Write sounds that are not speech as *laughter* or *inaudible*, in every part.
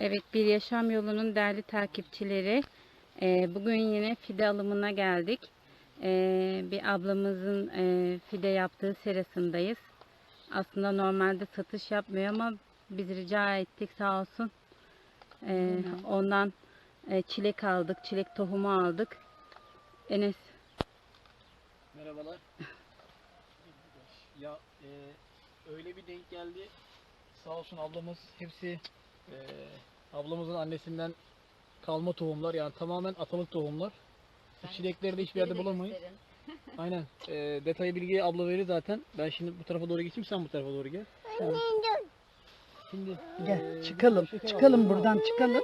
Evet, Bir Yaşam Yolu'nun değerli takipçileri, e, bugün yine fide alımına geldik. E, bir ablamızın e, fide yaptığı serasındayız. Aslında normalde satış yapmıyor ama biz rica ettik sağ olsun. Ondan çilek aldık, çilek tohumu aldık. Enes, Merhabalar. ya e, öyle bir denk geldi. Sağ olsun ablamız hepsi e, ablamızın annesinden kalma tohumlar yani tamamen atalık tohumlar. Bu çilekleri de hiçbir yerde bulamayız. *laughs* *laughs* Aynen. E, detaylı bilgiyi abla verir zaten. Ben şimdi bu tarafa doğru geçeyim sen bu tarafa doğru gel. Tamam. Şimdi Gel e, çıkalım. Çıkalım buradan çıkalım.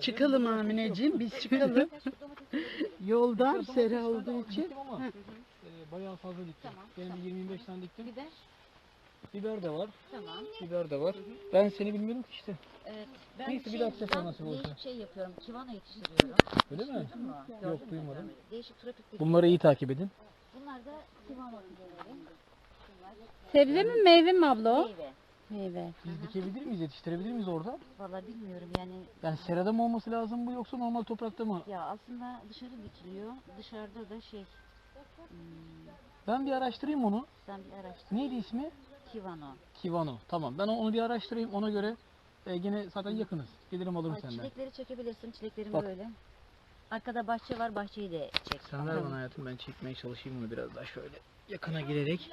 Çıkalım Amineciğim biz çıkalım. *laughs* Yoldan sera olduğu için. ama e, bayağı fazla diktim. Tamam, Benim bir 25 tane diktim. biber. Biber de var. Tamam. Biber de var. Ben seni bilmiyorum ki işte. Evet. Ben Neyse, bir şey, dahaki sefer ben nasip olursa. değişik şey yapıyorum. Kivana yetiştiriyorum. Öyle mi? Duydun mu? Gördün Yok mü? duymadım. Değişik tropik Bunları iyi takip edin. Bunlar da kivana fideleri. Sebze mi meyve mi abla o? Meyve. Meyve. Biz dikebilir miyiz, yetiştirebilir miyiz orada? Valla bilmiyorum yani. Yani serada mı olması lazım bu yoksa normal toprakta mı? Ya aslında dışarı dikiliyor. Dışarıda da şey. Hmm, Ben bir araştırayım onu. sen bir araştır. Neydi ismi? Kivano. Kivano. Tamam. Ben onu bir araştırayım. Ona göre e, yine zaten yakınız. Gelirim alırım Ay, senden. çilekleri çekebilirsin. Çileklerim Bak. böyle. Arkada bahçe var. Bahçeyi de çek. Sen ver bana hayatım ben çekmeye çalışayım bunu biraz daha şöyle yakına girerek.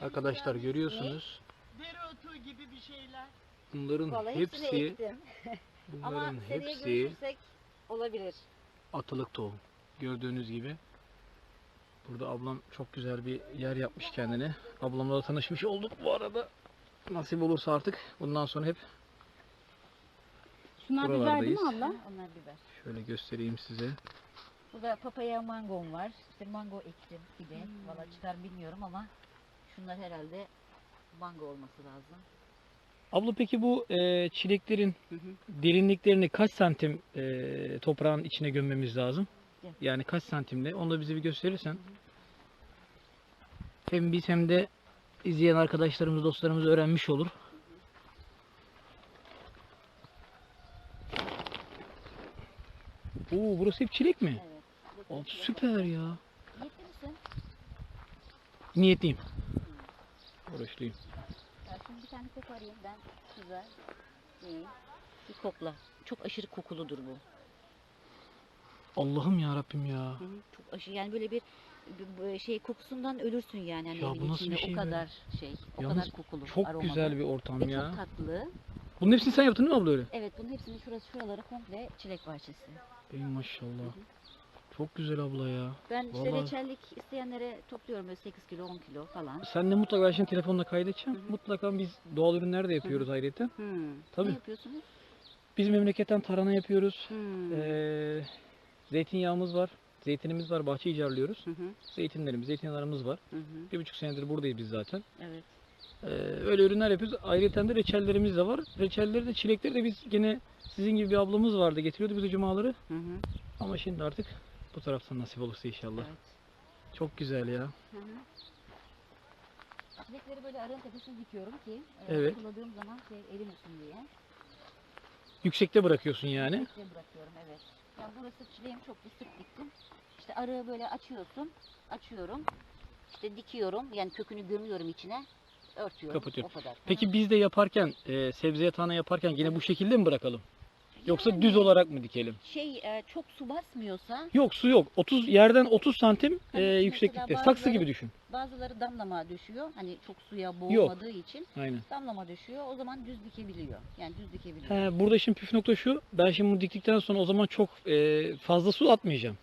Arkadaşlar görüyorsunuz. Dereotu gibi bir şeyler. Bunların Vallahi hepsi ektim. *laughs* Ama bunların seneye hepsi görüşürsek olabilir. atılık tohum. Gördüğünüz gibi. Burada ablam çok güzel bir yer yapmış kendine. Ablamla da tanışmış olduk bu arada. Nasip olursa artık bundan sonra hep Şunlar biber değil mi abla? Onlar biber. şöyle göstereyim size. Burada papaya mangom var. İşte mango ektim bir de. Valla çıkar bilmiyorum ama şunlar herhalde mango olması lazım. Abla peki bu e, çileklerin derinliklerini kaç santim e, toprağın içine gömmemiz lazım? Gel. Yani kaç santimle? Onu da bize bir gösterirsen. Hem biz hem de izleyen arkadaşlarımız, dostlarımız öğrenmiş olur. Oo, burası hep çilek mi? Evet. Abi süper ya. Niyetli misin? Niyetliyim. Oruçluyum. Ya şimdi bir tane koparayım ben güzel. İyi. Bir kokla. Çok aşırı kokuludur bu. Allah'ım ya Rabbim ya. Hı hı. Çok aşırı yani böyle bir, bir- şey kokusundan ölürsün yani. Hani Ya bu nasıl bir şey o kadar şey, o Yalnız kadar kokulu, Çok aromalı. güzel bir ortam Ve ya. çok tatlı. Bunun hepsini sen yaptın değil mi abla öyle? Evet bunun hepsini şurası şuraları komple çilek bahçesi. Ey maşallah. Çok güzel abla ya. Ben işte Vallahi- reçellik isteyenlere topluyorum böyle 8 kilo 10 kilo falan. Sen de mutlaka ben şimdi telefonla kaydedeceğim. Hı hı. Mutlaka biz doğal ürünler de yapıyoruz ayrıca. Tabii. Ne yapıyorsunuz? Biz memleketten tarhana yapıyoruz. Hmm. Ee, zeytinyağımız var. Zeytinimiz var. Bahçe icarlıyoruz. Hı hı, Zeytinlerimiz, zeytinyağlarımız var. hı hı. Bir buçuk senedir buradayız biz zaten. Evet. Ee, öyle ürünler yapıyoruz. Ayrıca de reçellerimiz de var. Reçelleri de çilekleri de biz yine sizin gibi bir ablamız vardı. Getiriyordu bize cumaları. Hı hı. Ama şimdi artık bu taraftan nasip olursa inşallah. Evet. Çok güzel ya. Hı hı. Çilekleri böyle arın tepesine dikiyorum ki e, Evet. kulladığım zaman şey erimesin diye. Yüksekte bırakıyorsun yani. Yüksekte bırakıyorum evet. Yani burası çileğim çok bir sık diktim. İşte arığı böyle açıyorsun. Açıyorum. İşte dikiyorum. Yani kökünü gömüyorum içine. Örtüyorum. Kapatıyorum. O kadar. Peki biz de yaparken, e, sebze yatağına yaparken yine bu şekilde mi bırakalım? Yoksa düz olarak mı dikelim? Şey e, çok su basmıyorsa Yok su yok. 30 yerden 30 santim e, Hani mesela yükseklikte. bazıları- Saksı gibi düşün. bazıları damlama düşüyor. Hani çok suya boğulmadığı için Aynen. damlama düşüyor. O zaman düz dikebiliyor. Yani düz dikebiliyor. He, burada şimdi püf nokta şu. Ben şimdi bunu diktikten sonra o zaman çok e, fazla su atmayacağım.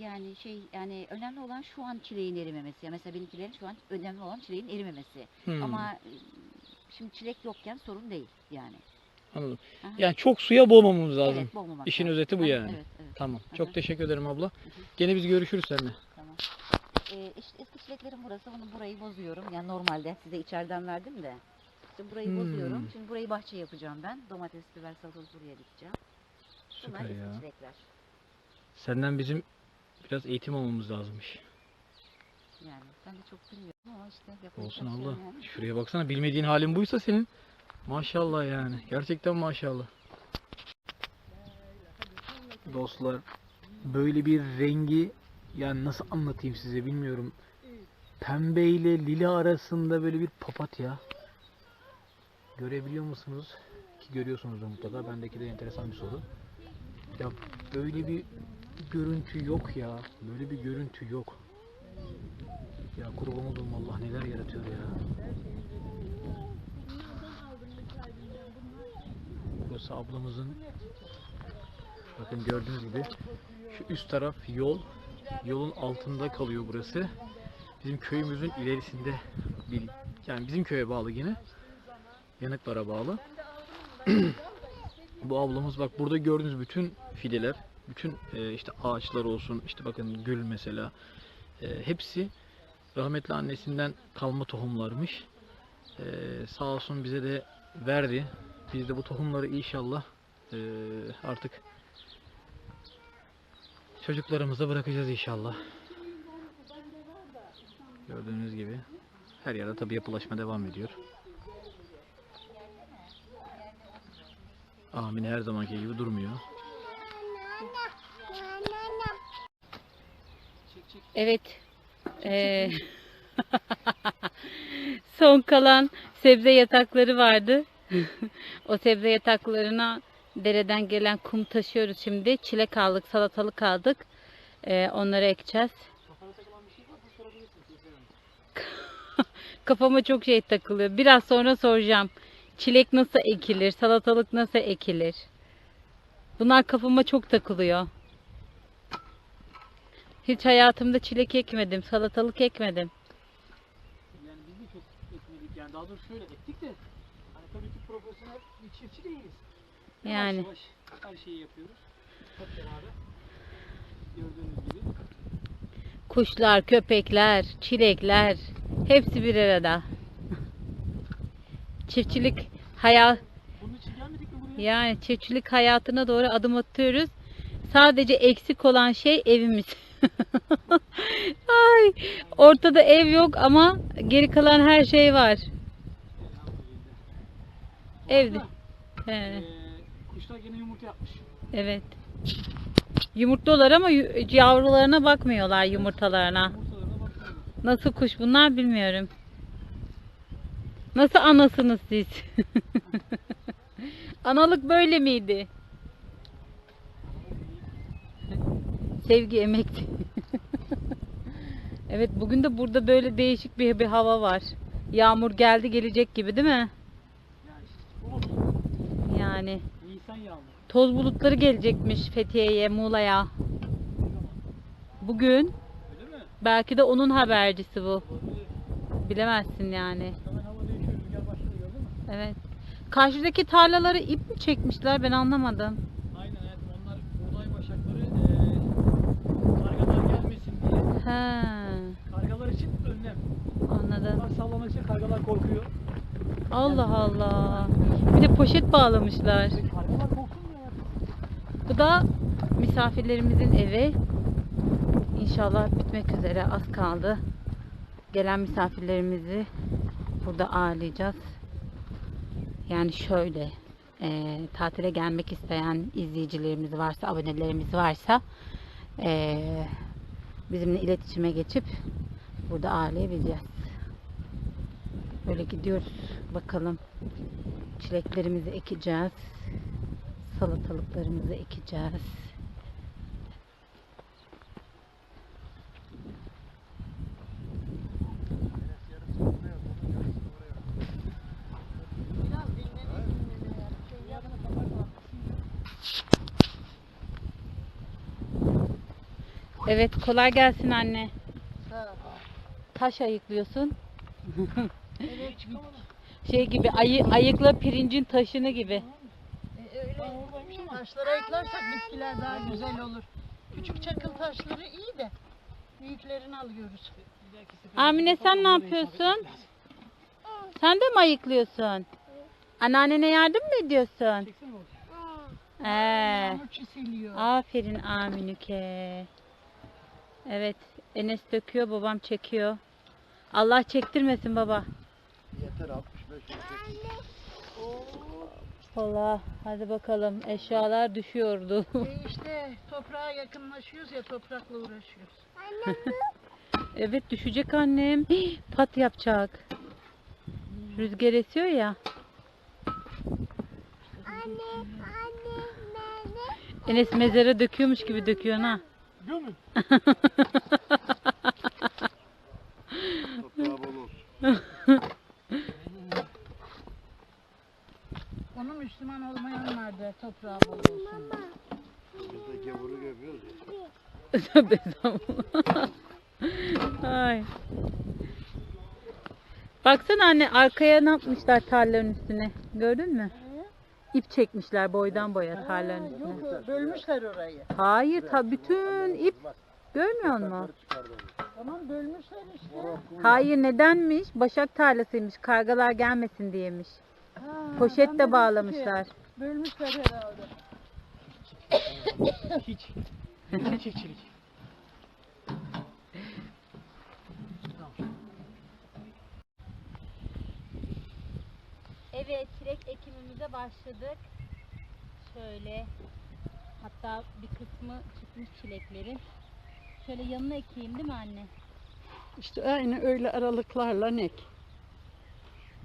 Yani şey yani önemli olan şu an çileğin erimemesi. Yani mesela benimkilerin şu an önemli olan çileğin erimemesi. Hmm, Ama e, şimdi çilek yokken sorun değil yani. Anladım. Aha. Yani çok suya boğmamamız lazım. Evet, boğmamak İşin lazım. özeti bu Aha, yani. Evet, evet. Tamam. Aha. Çok teşekkür ederim abla. Gene biz görüşürüz seninle. Tamam. Ee, işte eski çileklerim burası. Bunu burayı bozuyorum. Yani normalde size içeriden verdim de. İşte burayı Hmm. bozuyorum. Şimdi burayı bahçe yapacağım ben. Domates, biber, salatalık buraya dikeceğim. Bunlar Süper eski ya. çilekler. Senden bizim biraz eğitim almamız lazımmış. Yani ben de çok bilmiyorum ama işte yapacak Olsun şey abla. yani. Şuraya baksana. Bilmediğin halin buysa senin. Maşallah yani. Gerçekten maşallah. Dostlar böyle bir rengi yani nasıl anlatayım size bilmiyorum. Pembe ile lila arasında böyle bir papatya. Görebiliyor musunuz? Ki görüyorsunuzdur mutlaka. Bendeki de enteresan bir soru. Ya böyle bir görüntü yok ya. Böyle bir görüntü yok. Ya kurban olduğum Allah neler yaratıyor ya. Burası ablamızın bakın gördüğünüz gibi şu üst taraf yol yolun altında kalıyor burası. Bizim köyümüzün ilerisinde bir yani bizim köye bağlı yine. Yanıklara bağlı. *clears throat* Bu ablamız bak burada gördüğünüz bütün fideler bütün e, işte ağaçlar olsun işte bakın gül mesela e, hepsi rahmetli annesinden kalma tohumlarmış. E, sağ olsun bize de verdi biz de bu tohumları inşallah eee, artık çocuklarımıza bırakacağız inşallah. Gördüğünüz gibi her yerde tabi yapılaşma devam ediyor. Amin her zamanki gibi durmuyor. Evet. Ee, *laughs* son kalan sebze yatakları vardı. *laughs* o sebze yataklarına dereden gelen kum taşıyoruz şimdi. Çilek aldık, salatalık aldık. Ee, onları ekeceğiz. *laughs* Kafama çok şey takılıyor. Biraz sonra soracağım. Çilek nasıl ekilir? Salatalık nasıl ekilir? Bunlar kafama çok takılıyor. Hiç hayatımda çilek ekmedim, salatalık ekmedim. Yani biz de çok ekmedik yani daha doğrusu şöyle ektik de hani tabii ki profesyonel bir çiftçi değiliz. Yani. Yavaş yavaş her şeyi yapıyoruz. Hep beraber. Gördüğünüz gibi. Kuşlar, köpekler, çilekler hepsi bir arada. Çiftçilik hayat Bunun için gelmedik mi buraya? yani çiftçilik hayatına doğru adım atıyoruz. Sadece eksik olan şey evimiz. *laughs* Ay, ortada ev yok ama geri kalan her şey var. Evde. He, Ee, kuşlar gene yumurta yapmış. evet. Yumurtlular ama yu- yavrularına bakmıyorlar yumurtalarına. Nasıl kuş bunlar bilmiyorum. Nasıl anasınız siz? *laughs* Analık böyle miydi? Sevgi emekti. *laughs* evet bugün de burada böyle değişik bir, bir hava var. Yağmur geldi gelecek gibi değil mi? Yani Nisan toz bulutları gelecekmiş Fethiye'ye, Muğla'ya. Bugün belki de onun habercisi bu. Bilemezsin yani. Evet. Karşıdaki tarlaları ip mi çekmişler ben anlamadım. Aynen evet. Onlar buğday başakları eee kargalar gelmesin diye. He, Kargalar için önlem. anladım. Bunlar sallamak için kargalar korkuyor. Allah Allah. Bir de poşet bağlamışlar. Bu da misafirlerimizin evi. İnşallah bitmek üzere az kaldı. Gelen misafirlerimizi burada ağırlayacağız. Yani şöyle e, tatile gelmek isteyen izleyicilerimiz varsa, abonelerimiz varsa e, bizimle iletişime geçip burada ağırlayabileceğiz. Böyle gidiyoruz. Bakalım çileklerimizi ekeceğiz. Salatalıklarımızı ekeceğiz. Evet kolay gelsin anne. Taş ayıklıyorsun. *laughs* şey gibi ayı ayıkla pirincin taşını gibi. Taşlara eklersek bitkiler daha güzel olur. Küçük çakıl taşları iyi de büyüklerini alıyoruz. Amine sen ne yapıyorsun? Sen de mi ayıklıyorsun? Anneannene yardım mı ediyorsun? Ee, aferin Aminüke. Evet Enes döküyor babam çekiyor. Allah çektirmesin baba. Yeter 65 yeter. Valla hadi bakalım eşyalar düşüyordu. *laughs* E işte toprağa yakınlaşıyoruz ya toprakla uğraşıyoruz. *laughs* evet düşecek annem. Hii, *gasps* Pat yapacak. Rüzgar esiyor ya. Enes mezara döküyormuş gibi döküyor ha. Biliyor musun? *laughs* Toprağı bol olsun. Onu Müslüman toprağa bol olsun. Biz de gavuru yapıyoruz ya. Ay. Baksana anne arkaya ne yapmışlar tarlanın üstüne. Gördün mü? İp çekmişler boydan boya tarlanın üstüne. Yok bölmüşler orayı. Hayır ta bütün ip görmüyor musun? Tamam bölmüşler işte. Hayır nedenmiş? Başak tarlasıymış. Kargalar gelmesin diyemiş. Ha, ben Poşet dedim de ki, bağlamışlar. Bölmüşler herhalde. *laughs* Hiç. Hiç çiftçilik. Evet, çilek ekimimize başladık. Şöyle, hatta bir kısmı çıkmış çileklerin. Şöyle yanına ekeyim değil mi anne? İşte aynı öyle aralıklarla ek.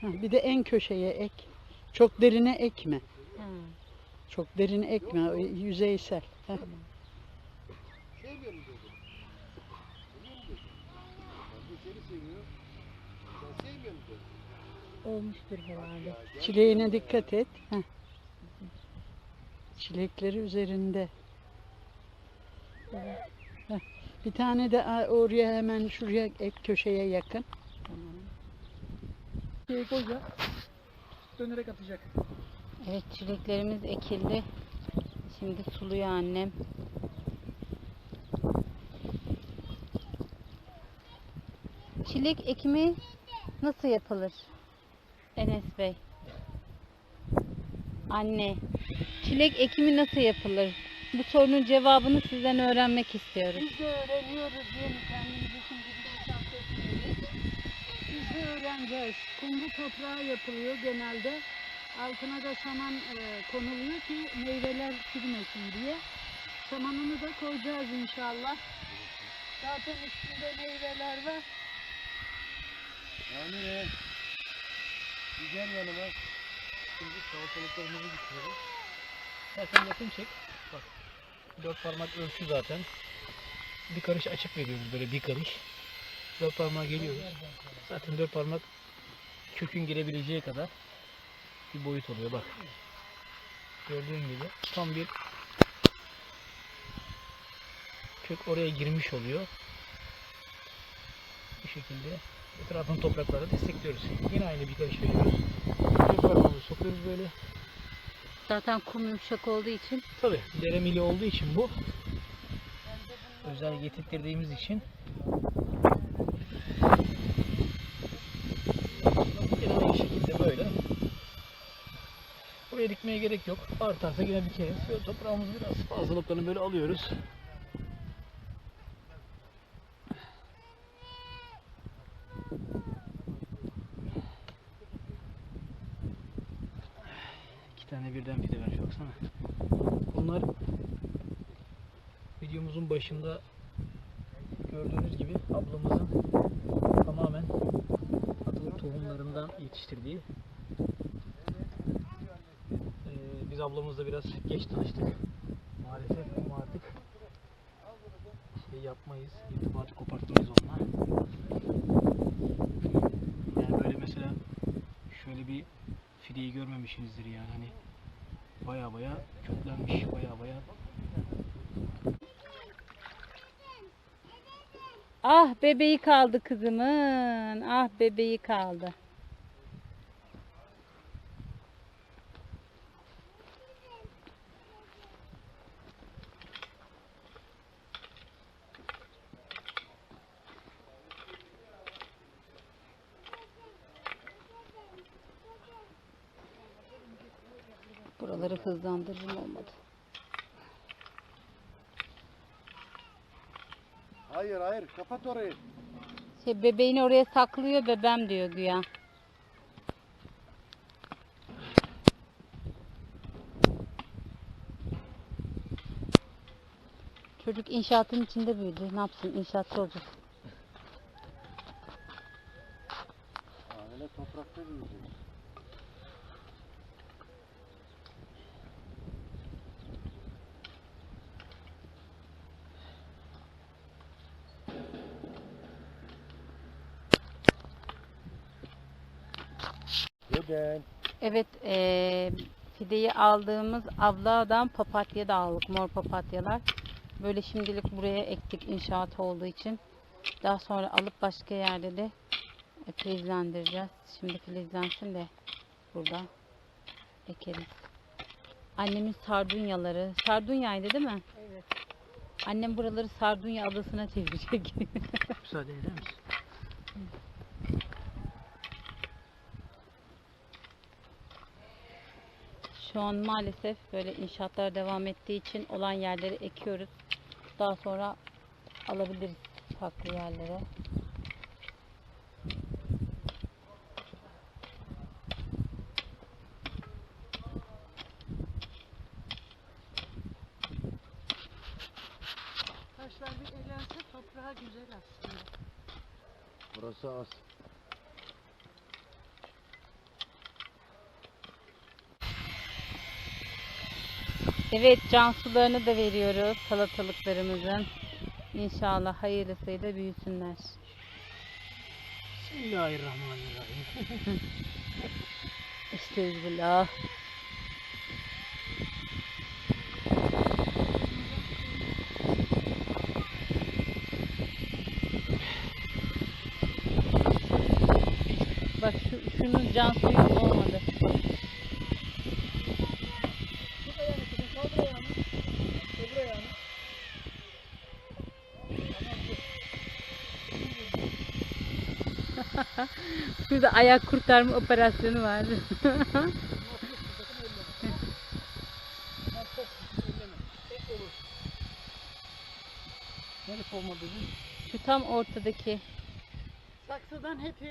Ha, bir de en köşeye ek. Çok derine ekme. Ha. Çok derine ekme. Yüzeysel. Ben seni seviyor. Sen sevmiyor musun? Olmuştur herhalde. Çileğine dikkat et. Ha. Çilekleri üzerinde. Ha, Bir tane de oraya hemen şuraya ek köşeye yakın. Şey koyacak. Dönerek atacak. Evet, çileklerimiz ekildi. Şimdi suluyor annem. Çilek ekimi nasıl yapılır? Enes Bey. Anne, çilek ekimi nasıl yapılır? Bu sorunun cevabını sizden öğrenmek istiyoruz. Biz de öğreniyoruz diye mi kendimizi şimdi bir. Biz de öğreneceğiz. Kumru toprağı yapılıyor genelde. Altına da saman e, konuluyor ki meyveler çürümesin diye. Samanını da koyacağız inşallah. Zaten üstünde meyveler var. Amine. Bir gel yanıma. Şimdi salatalıklarımızı dikiyoruz. Zaten yakın çek. Bak. Dört parmak ölçü zaten. Bir karış açıp veriyoruz böyle bir karış. Dört parmağa geliyoruz. Zaten dört parmak kökün girebileceği kadar bir boyut oluyor bak. Gördüğün gibi tam bir kök oraya girmiş oluyor. Bu şekilde etrafını topraklara destekliyoruz. Yine aynı bir karış veriyoruz. Parmağımızı sokuyoruz böyle. Zaten kum yumuşak olduğu için Tabi deremili olduğu için bu. Özel getirttirdiğimiz için. Yine aynı şekilde böyle. Dikmeye gerek yok. Artarsa yine dikeriz. Böyle toprağımızı biraz fazlalıklarını böyle alıyoruz. İki tane birden fide vermiş baksana. Bunlar videomuzun başında gördüğünüz gibi ablamızın tamamen atılık tohumlarından yetiştirdiği. Ee, biz ablamızla biraz geç tanıştık. Maalesef ama artık şey yapmayız, irtibatı kopartmayız onunla. Yani böyle mesela şöyle bir fideyi görmemişsinizdir yani hani baya baya köklenmiş baya baya Ah bebeği kaldı kızımın. Ah bebeği kaldı. hızlandırırım olmadı. Hayır hayır kapat orayı. Şey, bebeğini oraya saklıyor bebem diyor güya. Çocuk inşaatın içinde büyüdü. Ne yapsın inşaatçı olacak. Aile toprakta büyüyecek. Neden? Evet, eee fideyi aldığımız abladan papatya da aldık. Mor papatyalar. Böyle şimdilik buraya ektik inşaat olduğu için. Daha sonra alıp başka yerde de e, filizlendireceğiz. Şimdi filizlensin de burada ekeriz. Annemin sardunyaları. Sardunyaydı değil mi? Evet. Annem buraları Sardunya adasına çevirecek. *laughs* Müsaade eder misin? Şu an maalesef böyle inşaatlar devam ettiği için olan yerleri ekiyoruz. Daha sonra alabiliriz farklı yerlere. Taşlar bir elense toprağı güzel aslında. Burası az. Evet can sularını da veriyoruz salatalıklarımızın. İnşallah hayırlısıyla büyüsünler. Bismillahirrahmanirrahim. *laughs* Estağfurullah. Bak şu, şunun can suyu olmadı. Ayak kurtarma operasyonu vardı. Neresi olmadı? Şu tam ortadaki. Saksıdan hep e,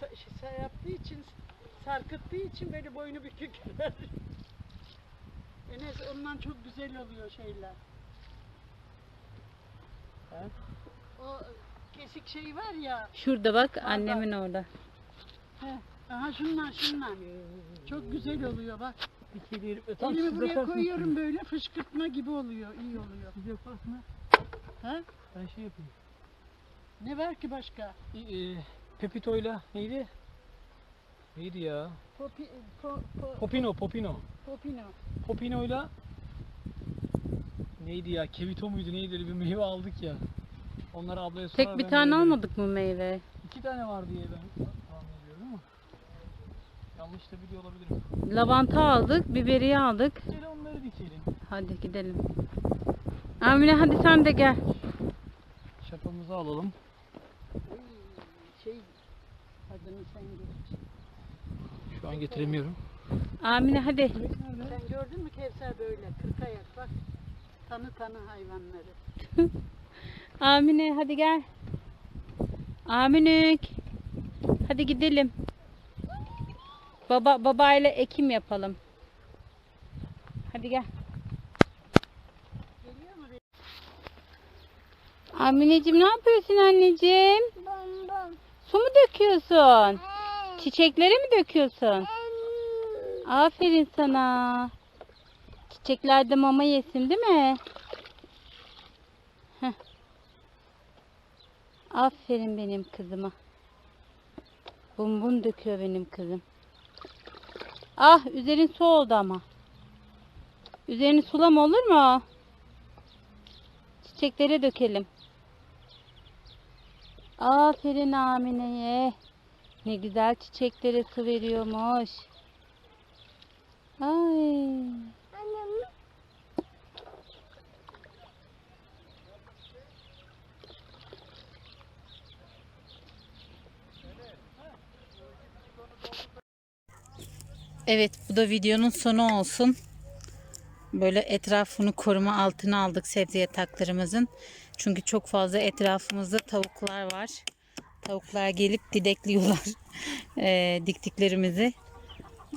sa- şey yaptığı için, sarkıttığı için böyle boynu bükükler. *laughs* Enes ondan çok güzel oluyor şeyler. He? O kesik şey var ya. Şurada bak annemin orada. He. Aha şundan şundan. Çok güzel oluyor bak. Tam Elimi buraya koyuyorum böyle fışkırtma gibi oluyor. iyi oluyor. Siz yaparsınız. Ha? Ben şey yapayım. Ne var ki başka? E, e, Pepito'yla neydi? Neydi ya? Popi, po, po, Popino, Popino. popino. Popino'yla neydi ya? Kevito muydu neydi öyle bir meyve aldık ya. Onları ablaya sorar. Tek bir tane almadık mı meyve? İki tane var diye ben. Yanlış da biliyor olabilirim. Lavanta aldık, biberiye aldık. Gel onları dikelim. Hadi gidelim. Amine hadi sen de gel. Şapamızı alalım. Şey adını sen gör. Şu an getiremiyorum. Amine hadi. Sen gördün mü Kevser böyle kırk ayak bak. Tanı tanı hayvanları. *laughs* Amine hadi gel. Aminük. Hadi gidelim. Baba babayla ekim yapalım. Hadi gel. Amineciğim ne yapıyorsun anneciğim? Su mu döküyorsun? Çiçeklere mi döküyorsun? Aferin sana. Çiçekler de mama yesin değil mi? Heh. Aferin benim kızıma. Bum bum döküyor benim kızım. Ah üzerin su oldu ama. Üzerini sulama olur mu? Çiçeklere dökelim. Aferin Amine'ye. Ne güzel çiçeklere su veriyormuş. Ay. Evet bu da videonun sonu olsun. Böyle etrafını koruma altına aldık sebze yataklarımızın. Çünkü çok fazla etrafımızda tavuklar var. Tavuklar gelip didekliyorlar eee, *laughs* diktiklerimizi.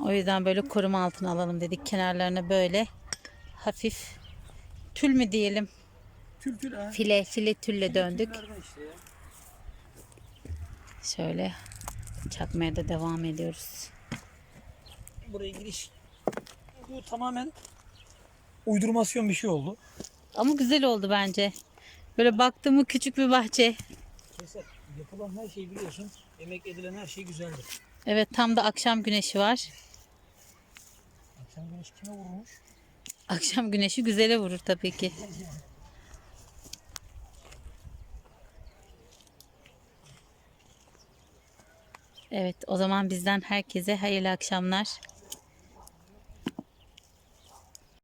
O yüzden böyle koruma altına alalım dedik. Kenarlarına böyle hafif tül mü diyelim Tül tül ha. File, file tülle döndük. Tüllerden işte. Şöyle çakmaya da devam ediyoruz. Buraya giriş. Bu tamamen uydurmasyon bir şey oldu. Ama güzel oldu bence. Böyle baktığımı küçük bir bahçe. Keser. Yapılan her şeyi biliyorsun. Emek edilen her şey güzeldir. Evet tam da akşam güneşi var. Akşam güneş kime vurmuş? Akşam güneşi güzele vurur tabii ki. Evet o zaman bizden herkese hayırlı akşamlar.